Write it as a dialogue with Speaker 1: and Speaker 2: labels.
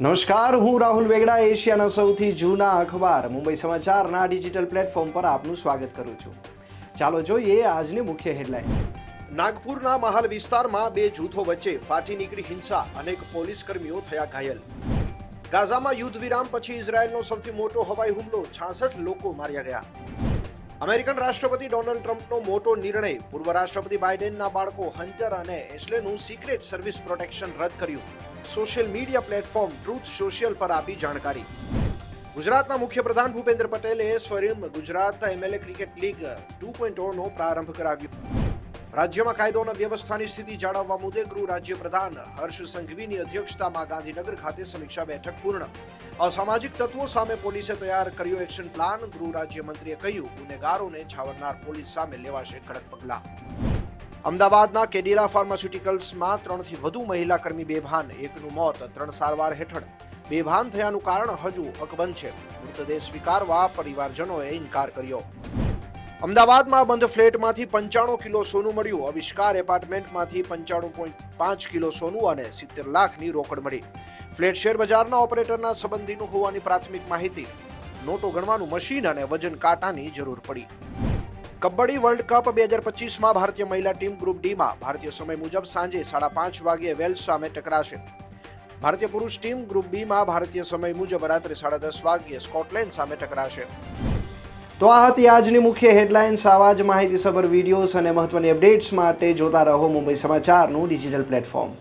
Speaker 1: નમસ્કાર, હું રાહુલ વેગડા, એશિયાના સૌથી જૂના અખબાર, મુંબઈ સમાચારના ડિજિટલ પ્લેટફોર્મ પર આપનું સ્વાગત કરું છું. ચાલો જોઈએ આજની મુખ્ય હેડલાઇન.
Speaker 2: નાગપુરના મહાલ વિસ્તારમાં બે જૂથો વચ્ચે ફાટી નીકળી હિંસા, અનેક પોલીસ કર્મીઓ થયા ઘાયલ. ગાઝામાં યુદ્ધ વિરામ પછી ઇઝરાયલનો સૌથી મોટો હવાઈ હુમલો, છાસઠ લોકો માર્યા ગયા. અમેરિકન રાષ્ટ્રપતિ ડોનાલ્ડ ટ્રમ્પનો મોટો નિર્ણય. પૂર્વ રાષ્ટ્રપતિ બાઇડેનના બાળકો હન્ટર અને એસ્લેનું સિક્રેટ સર્વિસ પ્રોટેક્શન રદ કર્યું. Social media platform Truth Social પર આપી જાણકારી. ગુજરાતના મુખ્યપ્રધાન ભૂપેન્દ્ર પટેલે સ્વરિમ Gujarat MLA cricket league two point નો પ્રારંભ કરાવ્યો. રાજ્યમાં કાયદો અને વ્યવસ્થાની સ્થિતિ જાળવવા મુદ્દે ગૃહ રાજ્ય પ્રધાન હર્ષ સંઘવીની અધ્યક્ષતામાં ગાંધીનગર ખાતે સમીક્ષા બેઠક પૂર્ણ. અસામાજિક તત્વો સામે પોલીસે તૈયાર કર્યો એક્શન પ્લાન, ગૃહ રાજ્યમંત્રીએ કહ્યું, ગુનેગારોને છાવરનાર પોલીસ સામે લેવાશે કડક પગલાં. અમદાવાદના કેડિલા ફાર્માસ્યુટિકલ્સમાં ત્રણથી વધુ મહિલા કર્મી બેભાન, એકનું મોત ત્રણ સારવાર હેઠળ. બેભાન થયાનું કારણ હજુ અકબંધ છે. મૃતદેહ સ્વીકારવા પરિવારજનોએ ઇનકાર કર્યો. અમદાવાદમાં બંધ ફ્લેટમાંથી પંચાણું કિલો સોનું મળ્યું. આવિષ્કાર એપાર્ટમેન્ટમાંથી પંચાણું પોઈન્ટ પાંચ કિલો સોનું અને સિત્તેર લાખની રોકડ મળી. ફ્લેટ શેર બજારના ઓપરેટરના સંબંધીનું હોવાની પ્રાથમિક માહિતી. નોટો ગણવાનું મશીન અને વજન કાંટાની જરૂર પડી. કબડ્ડી વર્લ્ડ કપ બે હજાર પચીસમાં ભારતીય મહિલા ટીમ ગ્રુપ ડીમાં. ભારતીય સમય મુજબ સાંજે સાડા પાંચ વાગ્યે વેલ્સ સામે ટકરાશે. ભારતીય પુરુષ ટીમ ગ્રુપ બીમાં ભારતીય સમય મુજબ રાત્રે સાડા દસ વાગ્યે સ્કોટલેન્ડ સામે ટકરાશે.
Speaker 1: તો આ હતી આજની મુખ્ય હેડલાઇન્સ. આવા જ માહિતીસભર વિડીયોઝ અને મહત્વની અપડેટ્સ માટે જોતા રહો મુંબઈ સમાચારનું ડિજિટલ પ્લેટફોર્મ.